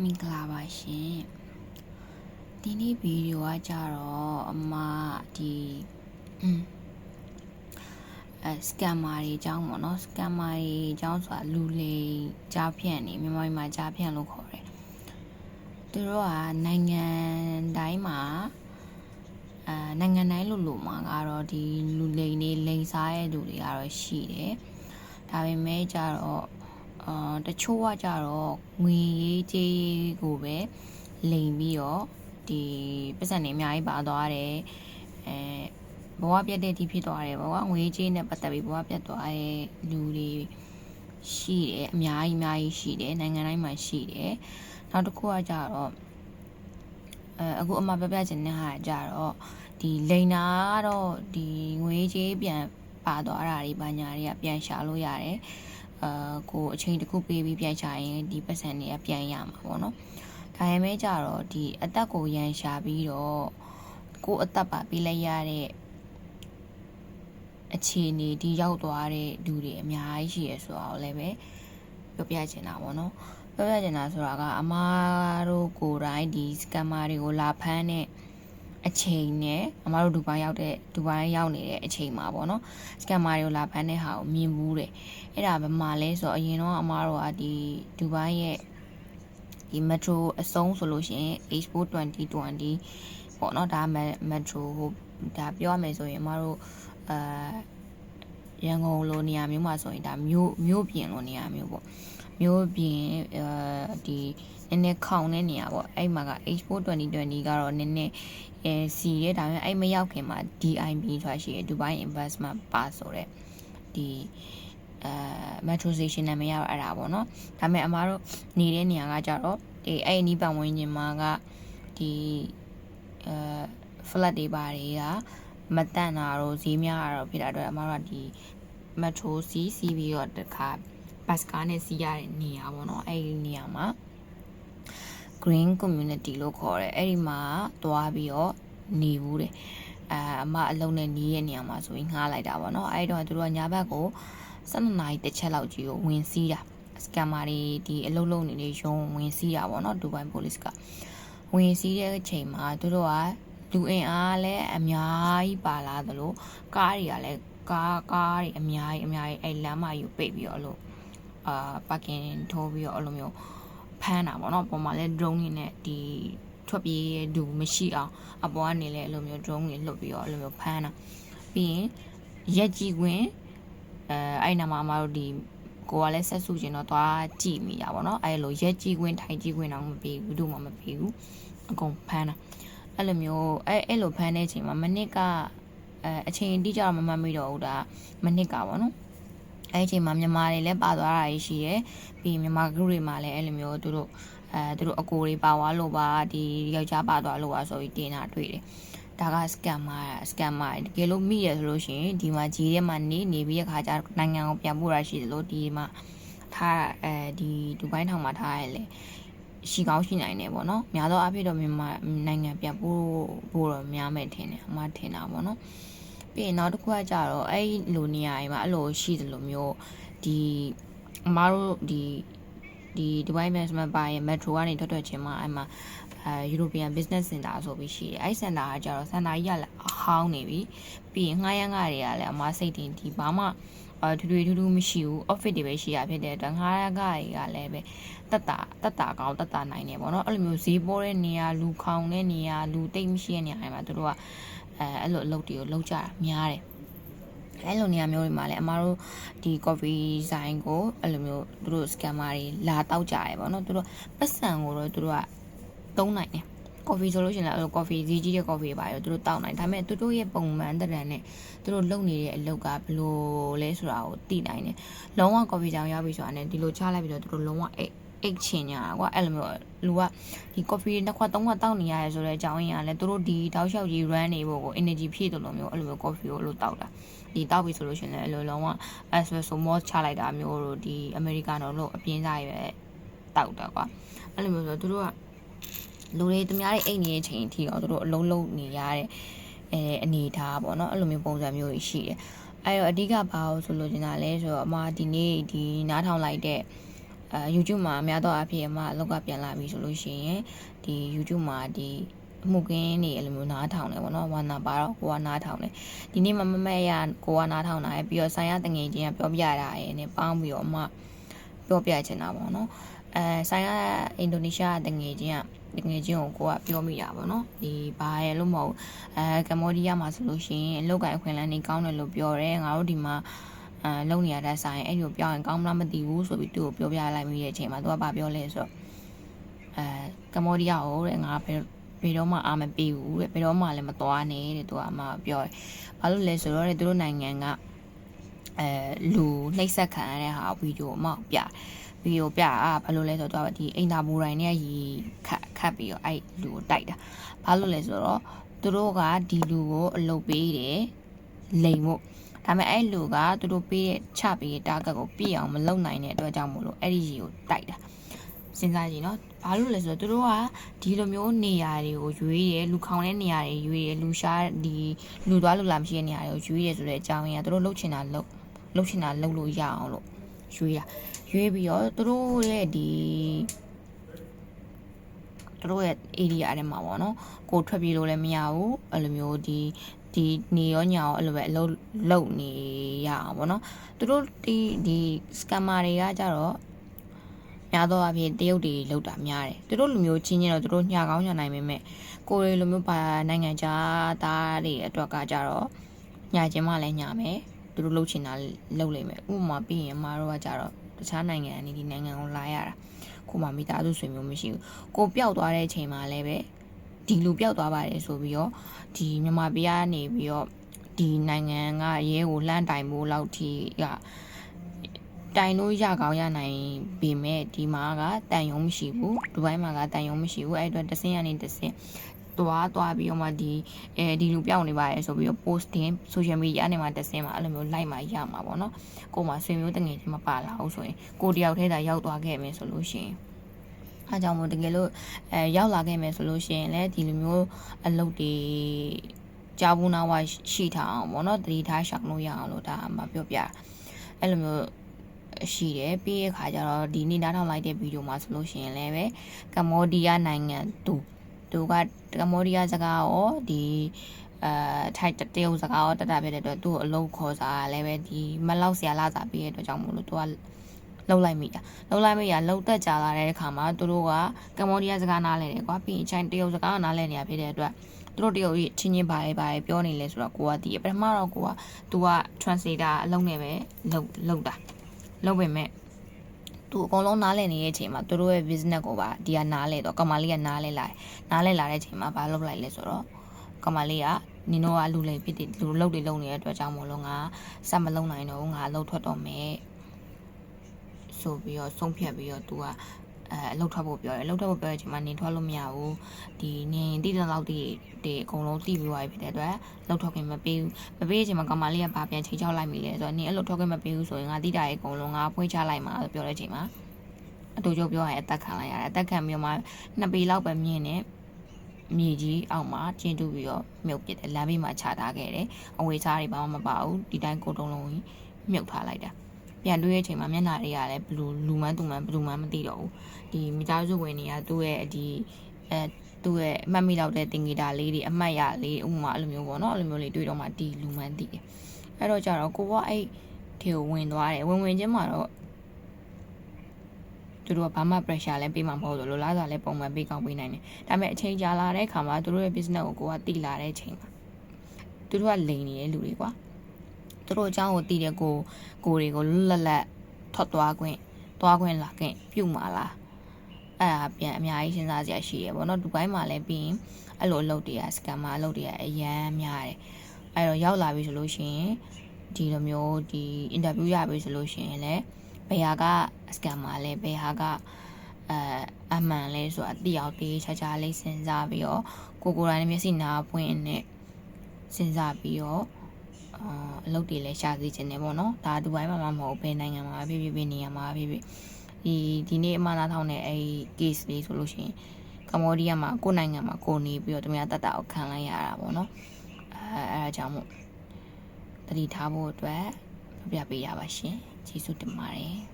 မင်္ဂလာပါရှင်ဒီနေ့ဗီဒီယိုကကြတော့အမဒီอืมအဲစကမ်မာတွေအကြောင်းပေါ့နော်စကမ်မာတွေအကြောင်းဆိုတာလူလေကြားဖြန့်နေမြန်မာပြည်မှာကြားဖြန့်လို့ခေါ်တယ်သူတို့ကနိုင်ငံတိုင်းမှာအဲနိုင်ငံတိုင်းလို့လို့မှာကတော့ဒီလူလိန်တွေလိန်စားရဲ့လူတွေကတော့ရှိတယ်ဒါပေမဲ့ကြတော့ အာတချို့ကကြတော့ငွေရေးကြေးကိုပဲလိန်ပြီးတော့ဒီပတ်စံတွေအများကြီးပါသွားတယ်အဲဘဝပြတ်တဲ့ဒီဖြစ်သွားတယ်ပေါ့ကွာငွေကြေးနဲ့ပတ်သက်ပြီးဘဝပြတ်သွားတဲ့လူတွေရှိတယ်အများကြီးအများကြီးရှိတယ်နိုင်ငံတိုင်းမှာရှိတယ်နောက်တစ်ခုကကြတော့အဲအခုအမပြပြချင်တဲ့ဟာကြတော့ဒီလိန်နာကတော့ဒီငွေကြေးပြန်ပါသွားတာတွေဘာညာတွေကပြန်ရှာလို့ရတယ် အာကိုအချိန်တစ်ခုပေးပြီးပြန်ချရင်ဒီပတ်စံတွေကပြန်ရမှာပေါ့နော်ဒါပေမဲ့ကြတော့ဒီအသက်ကိုရန်ရှာပြီးတော့ကိုအသက်ပါပေးလိုက်ရတဲ့အခြေအနေဒီရောက်သွားတဲ့လူတွေအများကြီးရှိရဆိုတော့လည်းပဲပြောပြချင်တာပေါ့နော်ပြောပြချင်တာဆိုတာကအမားတို့ကိုယ်တိုင်ဒီစကမ်မာတွေကိုလာဖမ်းတဲ့ အချိန်နဲ့အမားတို့ဒူဘိုင်းရောက်တဲ့ဒူဘိုင်းရောက်နေတဲ့အချိန်မှာပေါ့နော်စကမ်မာတွေကိုလာဖမ်းတဲ့ဟာကိုမြင်ဘူးတယ်အဲ့ဒါဘယ်မှာလဲဆိုတော့အရင်တော့အမားတို့ကဒီဒူဘိုင်းရဲ့ဒီ metro အဆုံးဆိုလို့ရှိရင် Expo 2020ပေါ့နော်ဒါ metro ဟိုဒါပြောရမယ်ဆိုရင်အမားတို့အာရန်ကုန်လိုနေရာမျိုးမှာဆိုရင်ဒါမြို့မြို့ပြင်လိုနေရာမျိုးပေါ့ မြို့ပြင်အဲဒီနည်းနည်းခေါင်တဲ့နေရာပေါ့အဲ့မှာက Expo 2020ကတော့နည်းနည်းအဲစီရဲဒါပေမဲ့အဲ့မရောက်ခင်မှာ DIB ဆိုတာရှိတယ် Dubai Investment Park ဆိုတဲ့ဒီအဲ metro station နာမည်ရတော့အဲ့ဒါပေါ့နော်ဒါပေမဲ့အမားတို့နေတဲ့နေရာကကြတော့ဒီအဲ့ဒီပတ်ဝန်းကျင်မှာကဒီအဲ flat တွေပါတွေကမတန့်တာတော့ဈေးများတာတော့ဖြစ်တာအတွက်အမားတို့ကဒီ metro စီးစီးပြီးတော့တခါ bus ကားနဲ့စီးရတဲ့နေရာပေါ့နော်အဲ့ဒီနေရာမှာ green community လို့ခေါ်တယ်အဲ့ဒီမှာသွားပြီးတော့နေဘူးတယ်အဲအမအလုံးနဲ့နေရဲ့နေရာမှာဆိုရင်ငှားလိုက်တာပေါ့နော်အဲ့တော့သူတို့ကညာဘက်ကို12နာရီတစ်ချက်လောက်ကြီးကိုဝင်စီးတာစကမ်မာတွေဒီအလုံးလုံးနေတဲ့ရုံးဝင်စီးတာပေါ့နော်ဒူဘိုင်ပိုလစ်ကဝင်စီးတဲ့အချိန်မှာသူတို့ကလူအင်အားလည်းအများကြီးပါလာသလိုကားတွေကလည်းကားကားတွေအများကြီးအများကြီးအဲ့လမ်းမကြီးကိုပိတ်ပြီးတော့လို့ အာပါကင်ထိုးပြီးတော့အဲ့လိုမျိုးဖမ်းတာပေါ့နော်ပုံမှန်လဲ drone တွေနဲ့ဒီထွက်ပြေးတဲ့လူမရှိအောင်အပေါ်ကနေလဲအဲ့လိုမျိုး drone တွေလွတ်ပြီးတော့အဲ့လိုမျိုးဖမ်းတာပြီးရင်ရက်ကြီးကွင်းအဲအဲ့နာမှာအမတို့ဒီကိုကလည်းဆက်စုကျင်တော့သွားကြည့်မိတာပေါ့နော်အဲ့လိုရက်ကြီးကွင်းထိုင်ကြီးကွင်းတော့မပေးဘူးတို့မှမပေးဘူးအကုန်ဖမ်းတာအဲ့လိုမျိုးအဲ့အဲ့လိုဖမ်းတဲ့အချိန်မှာမနစ်ကအဲအချိန်တိကျတော့မမှတ်မိတော့ဘူးဒါမနစ်ကပေါ့နော် အဲ့ဒီအချိန်မှာမြန်မာတွေလည်းပါသွားတာရှိရယ်ပြီးမြန်မာဂရုတွေမှာလည်းအဲ့လိုမျိုးသူတို့အဲသူတို့အကိုတွေပါသွားလို့ပါဒီယောက်ျားပါသွားလို့ပါဆိုပြီးတင်တာတွေ့တယ်ဒါက scammer scammer တကယ်လို့မိရဆိုလို့ရှိရင်ဒီမှာကြီးထဲမှာနေနေပြီးရခါကျနိုင်ငံကိုပြန်ပို့ရရှိတယ်လို့ဒီမှာထားအဲဒီဒူဘိုင်းထောင်မှာထားရလေရှိကောင်းရှိနိုင်တယ်ပေါ့နော်များသောအားဖြင့်တော့မြန်မာနိုင်ငံပြန်ပို့ဖို့တော့များမယ်ထင်တယ်အမထင်တာပေါ့နော် ပြီးရင်နောက်တစ်ခုကကြတော့အဲ့လိုနေရာတွေမှာအဲ့လိုရှိတယ်လို့မျိုးဒီအမားတို့ဒီဒီ Dubai Management ပါရဲ့ Metro ကနေထွက်ထွက်ချင်းမှာအဲ့မှာအဲ European Business Center ဆိုပြီးရှိတယ်အဲ့ center ကကြတော့ center ကြီးကလည်းအဟောင်းနေပြီပြီးရင်ငှားရမ်းကားတွေကလည်းအမစိတ်တင်ဒီဘာမှအဲထူးထူးထူးထူးမရှိဘူး office တွေပဲရှိရဖြစ်တဲ့အတွက်ငှားရမ်းကားတွေကလည်းပဲတက်တာတက်တာကောင်းတက်တာနိုင်နေပေါ့နော်အဲ့လိုမျိုးဈေးပေါ်တဲ့နေရာလူခေါင်တဲ့နေရာလူတိတ်မရှိတဲ့နေရာတွေမှာသူတို့က အဲအဲ့လိုအလုပ်တွေကိုလုပ်ကြတာများတယ်အဲ့လိုနေရာမျိုးတွေမှာလည်းအမားတို့ဒီ coffee ဆိုင်ကိုအဲ့လိုမျိုးသူတို့ scammer တွေလာတောက်ကြရပေါ့နော်သူတို့ပတ်စံကိုတော့သူတို့ကသုံးနိုင်တယ် coffee ဆိုလို့ရှိရင်လည်းအဲ့လို coffee ဈေးကြီးတဲ့ coffee ပါရောသူတို့တောက်နိုင်ဒါပေမဲ့သူတို့ရဲ့ပုံမှန်တရံနဲ့သူတို့လုပ်နေတဲ့အလုပ်ကဘယ်လိုလဲဆိုတာကိုသိနိုင်တယ်လုံးဝ coffee ကြောင်ရောက်ပြီဆိုတာနဲ့ဒီလိုချလိုက်ပြီးတော့သူတို့လုံးဝအိတ် အိတ်ချင်ညာကွာအဲ့လိုမျိုးလူကဒီ coffee နှစ်ခွက်သုံးခွက်တောက်နေရတယ်ဆိုတော့အကြောင်းရင်းကလည်းသူတို့ဒီတောက်လျှောက်ကြီး run နေဖို့ကို energy ဖြည့်တယ်လို့မျိုးအဲ့လိုမျိုး coffee ကိုအဲ့လိုတောက်တာဒီတောက်ပြီဆိုလို့ရှိရင်လည်းအဲ့လိုလုံးဝ espresso malt ချလိုက်တာမျိုးတို့ဒီ americano လို့အပြင်းစားရွယ်တောက်တာကွာအဲ့လိုမျိုးဆိုသူတို့ကလူတွေတများတဲ့အိတ်နေတဲ့အချိန်အထိတော့သူတို့အလုံးလုံးနေရတဲ့အဲအနေထားပေါ့နော်အဲ့လိုမျိုးပုံစံမျိုးကြီးရှိတယ်အဲ့တော့အဓိကဘာလို့ဆိုလို့ကျင်တာလဲဆိုတော့အမဒီနေ့ဒီနားထောင်လိုက်တဲ့ အဲ YouTube မှာအများတော့အဖြစ်အမအလောက်ကပြန်လာပြီဆိုလို့ရှိရင်ဒီ YouTube မှာဒီအမှုကင်းနေအဲ့လိုမျိုးနားထောင်တယ်ပေါ့နော်ဝါနာပါတော့ကိုကနားထောင်တယ်ဒီနေ့မှမမက်ရကိုကနားထောင်တာရယ်ပြီးတော့ဆိုင်ရတငယ်ချင်းကပြောပြတာရယ်နဲ့ပေါင်းပြီးတော့အမပြောပြချင်တာပေါ့နော်အဲဆိုင်ရအင်ဒိုနီးရှားတငယ်ချင်းကတငယ်ချင်းကိုကိုကပြောမိတာပေါ့နော်ဒီဘာရယ်လို့မဟုတ်အဲကမ္ဘောဒီးယားမှာဆိုလို့ရှိရင်အလောက်ကိုင်ခွင်လန်းနေကောင်းတယ်လို့ပြောတယ်ငါတို့ဒီမှာ အဲလုံနေရတဲ့ဆိုင်အဲ့လိုပြောရင်ကောင်းမလားမသိဘူးဆိုပြီးသူ့ကိုပြောပြလိုက်မိတဲ့အချိန်မှာသူကဘာပြောလဲဆိုတော့အဲကမ္ဘောဒီးယားကိုတဲ့ငါဘယ်ဘယ်တော့မှအာမပေးဘူးတဲ့ဘယ်တော့မှလည်းမသွားနဲ့တဲ့သူကအမပြောတယ်ဘာလို့လဲဆိုတော့တဲ့သူတို့နိုင်ငံကအဲလူနှိပ်စက်ခံရတဲ့ဟာဗီဒီယိုအမပြဗီဒီယိုပြอ่ะဘာလို့လဲဆိုတော့ဒီအိမ်သာဘူတိုင်းနဲ့ရီခတ်ခတ်ပြီးတော့အဲ့လူကိုတိုက်တာဘာလို့လဲဆိုတော့သူတို့ကဒီလူကိုအလုပ်ပေးတယ်လိန်ဖို့ ဒါပေမဲ့အဲ့လူကသူတို့ပေးတဲ့ချပေးတဲ့တာဂက်ကိုပြည့်အောင်မလုပ်နိုင်တဲ့အတွက်ကြောင့်မို့လို့အဲ့ဒီရီကိုတိုက်တာစဉ်းစားကြည့်နော်ဘာလို့လဲဆိုတော့သူတို့ကဒီလိုမျိုးနေရာတွေကိုရွေးတယ်လူခေါင်တဲ့နေရာတွေရွေးတယ်လူရှားဒီလူသွားလူလာမရှိတဲ့နေရာတွေကိုရွေးရဆိုတဲ့အကြောင်းရင်းကသူတို့လှုပ်ချင်တာလှုပ်လှုပ်ချင်တာလှုပ်လို့ရအောင်လို့ရွေးတာရွေးပြီးတော့သူတို့ရဲ့ဒီသူတို့ရဲ့ area ထဲမှာပေါ့နော်ကိုထွက်ပြေးလို့လည်းမရဘူးအဲ့လိုမျိုးဒီဒီနေရောညာရောအဲ့လိုပဲအလုပ် လုပ်နေရအောင်ပေါ့နော်သူတို့ဒီဒီ scammer တွေကကြတော့များသောအားဖြင့်တရုတ်တွေလောက်တာများတယ်သူတို့လူမျိုးချင်းချင်းတော့သူတို့ညကောင်းညနိုင်ပေမဲ့ကိုယ်လိုမျိုးပါနိုင်ငံခြားသားတွေအတွက်ကကြတော့ညချင်းမှလည်းညမယ်သူတို့လှုပ်ချင်တာလှုပ်လိမ့်မယ်ဥပမာပြီးရင်အမားတို့ကကြတော့တခြားနိုင်ငံအနေဒီနိုင်ငံကိုလာရတာကိုမှမိသားစုဆွေမျိုးမရှိဘူးကိုပျောက်သွားတဲ့အချိန်မှာလည်းပဲဒီလူပျောက်သွားပါတယ်ဆိုပြီးတော့ဒီမြန်မာပြည်ကနေပြီးတော့ ဒီနိုင်ငံကရဲကိုလှမ်းတိုင်ဖို့လောက်ထိကတိုင်လို့ရကောင်းရနိုင်ပေမဲ့ဒီမှာကတန်ယုံမရှိဘူးဒူဘိုင်းမှာကတန်ယုံမရှိဘူးအဲ့အတွက်တစင်းရနေတစင်းသွားသွားပြီးတော့မှဒီအဲဒီလူပြောင်းနေပါတယ်ဆိုပြီးတော့ posting social media နဲ့မှတစင်းမှာအဲ့လိုမျိုး like မှာရမှာပေါ့နော်ကိုမှဆွေမျိုးတငယ်ချင်းမပါလာဘူးဆိုရင်ကိုတယောက်တည်းသာရောက်သွားခဲ့မယ်ဆိုလို့ရှိရင်အဲကြောင့်မို့တကယ်လို့အဲရောက်လာခဲ့မယ်ဆိုလို့ရှိရင်လည်းဒီလိုမျိုးအလုပ်တွေ ကြောက်ဘူးနာဝရှိထားအောင်ပေါ့နော်တတိထားရှောင်လို့ရအောင်လို့ဒါမှပြောပြအဲ့လိုမျိုးရှိတယ်ပြီးရခါကျတော့ဒီနေ့နားထောင်လိုက်တဲ့ဗီဒီယိုမှာဆိုလို့ရှိရင်လည်းပဲကမ္ဘောဒီးယားနိုင်ငံသူသူကကမ္ဘောဒီးယားစကားရောဒီအဲထိုက်တရုတ်စကားရောတတဖြစ်တဲ့အတွက်သူ့ကိုအလုံးခေါ်စားလည်းပဲဒီမလောက်ဆရာလာစားပြီးတဲ့အတွက်ကြောင့်မို့လို့သူက လှုပ်လိုက်မိတာလှုပ်လိုက်မိရလှုပ်သက်ကြလာတဲ့အခါမှာသူတို့ကကမ္ဘောဒီးယားစကားနားလဲတယ်ကွာပြီးရင်ချိုင်းတရုတ်စကားနားလဲနေရဖြစ်တဲ့အတွက်သူတို့တရုတ်ကြီးချင်းချင်းပါလေပါလေပြောနေလဲဆိုတော့ကိုကတည်ပထမတော့ကိုက तू က translator အလုံးနဲ့ပဲလှုပ်လှုပ်တာလှုပ်ပေမဲ့သူအကုန်လုံးနားလည်နေတဲ့အချိန်မှာသူတို့ရဲ့ business ကိုပါဒီကနားလဲတော့ကမာလေးကနားလဲလာတယ်နားလဲလာတဲ့အချိန်မှာဘာလုပ်လိုက်လဲဆိုတော့ကမာလေးကနင်တို့ကလူလိမ်ဖြစ်တယ်လူလုတ်တွေလုံနေတဲ့အတွက်ကြောင့်မို့လို့ငါစက်မလုံနိုင်တော့ငါလှုပ်ထွက်တော့မယ် ဆိုပြီးတော့ဆုံးဖြတ်ပြီးတော့ तू ကအဲအလုတ်ထွက်ဖို့ပြောတယ်အလုတ်ထွက်ဖို့ပြောတဲ့အချိန်မှာနင်ထွက်လို့မရဘူးဒီနင်တိတဲ့လောက်တိဒီအကုန်လုံးတိပြီးသွားပြီဖြစ်တဲ့အတွက်လှုပ်ထွက်ခင်မပေးဘူးမပေးတဲ့အချိန်မှာကမလေးကပါပြန်ချိန်ချောက်လိုက်မိလေဆိုတော့နင်အဲ့လိုထွက်ခင်မပေးဘူးဆိုရင်ငါတိတာရဲ့အကုန်လုံးငါဖွေးချလိုက်မှာလို့ပြောတဲ့အချိန်မှာအတူချုပ်ပြောရင်အသက်ခံလိုက်ရတယ်အသက်ခံပြီးတော့မှနှစ်ပေလောက်ပဲမြင်နေမြေကြီးအောက်မှာကျင်းတူပြီးတော့မြုပ်ပစ်တယ်လမ်းဘေးမှာခြာထားခဲ့တယ်အဝေးစားတွေဘာမှမပါဘူးဒီတိုင်းကိုတုံးလုံးကြီးမြုပ်ထားလိုက်တာ ပြန်တွေးတဲ့အချိန်မှာမျက်နှာတွေကလည်းဘလူးလူမန်းသူမန်းဘလူးမန်းမသိတော့ဘူးဒီမိသားစုဝင်တွေကသူ့ရဲ့ဒီအဲသူ့ရဲ့အမှတ်မိလောက်တဲ့တင်ဂီတာလေးတွေအမှတ်ရလေးဥပမာအဲ့လိုမျိုးပေါ့နော်အဲ့လိုမျိုးလေးတွေ့တော့မှဒီလူမန်းသိတယ်အဲ့တော့ကြတော့ကိုကအဲ့ဒီကိုဝင်သွားတယ်ဝင်ဝင်ချင်းမှာတော့သူတို့ကဘာမှ pressure လည်းပေးမှာမဟုတ်လို့လိုလားစာလည်းပုံမှန်ပေးကောင်းပေးနိုင်တယ်ဒါပေမဲ့အချိန်ကြာလာတဲ့အခါမှာသူတို့ရဲ့ business ကိုကိုကတိလာတဲ့အချိန်မှာသူတို့ကလိန်နေတဲ့လူတွေကွာ သူတို့အကြောင်းကိုတည်တဲ့ကိုကိုတွေကိုလွတ်လပ်လပ်ထွက်သွားခွင့်သွားခွင့်လာခွင့်ပြုမှာလားအဲ့ဒါပြန်အများကြီးစဉ်းစားစရာရှိရပေါ့နော်ဒူဘိုင်းမှာလည်းပြီးရင်အဲ့လိုအလုပ်တွေကစကမ်မာအလုပ်တွေကအရန်များတယ်အဲ့တော့ရောက်လာပြီဆိုလို့ရှိရင်ဒီလိုမျိုးဒီအင်တာဗျူးရပြီဆိုလို့ရှိရင်လည်းဘယ်ဟာကစကမ်မာလဲဘယ်ဟာကအဲအမှန်လဲဆိုတာတိအောင်တေးချာချာလေးစဉ်းစားပြီးတော့ကိုကိုယ်တိုင်မျက်စိနာပွင့်နဲ့စဉ်းစားပြီးတော့ အာအလုပ်တွေလည်းရှာစေချင်တယ်ပေါ့နော်ဒါဒူဘိုင်းမှာမဟုတ်ဘယ်နိုင်ငံမှာဖြစ်ဖြစ်ဖြစ်နေရာမှာဖြစ်ဖြစ်ဒီဒီနေ့အမှန်သားထောင်းတဲ့အဲ case လေးဆိုလို့ရှိရင်ကမ္ဘောဒီးယားမှာကိုယ်နိုင်ငံမှာကိုနေပြီးတော့တမရတတ်တာကိုခံလိုက်ရတာပေါ့နော်အဲအဲအကြောင်းမို့တတိထားဖို့အတွက်ပြပြပေးရပါရှင်ကျေးဇူးတင်ပါတယ်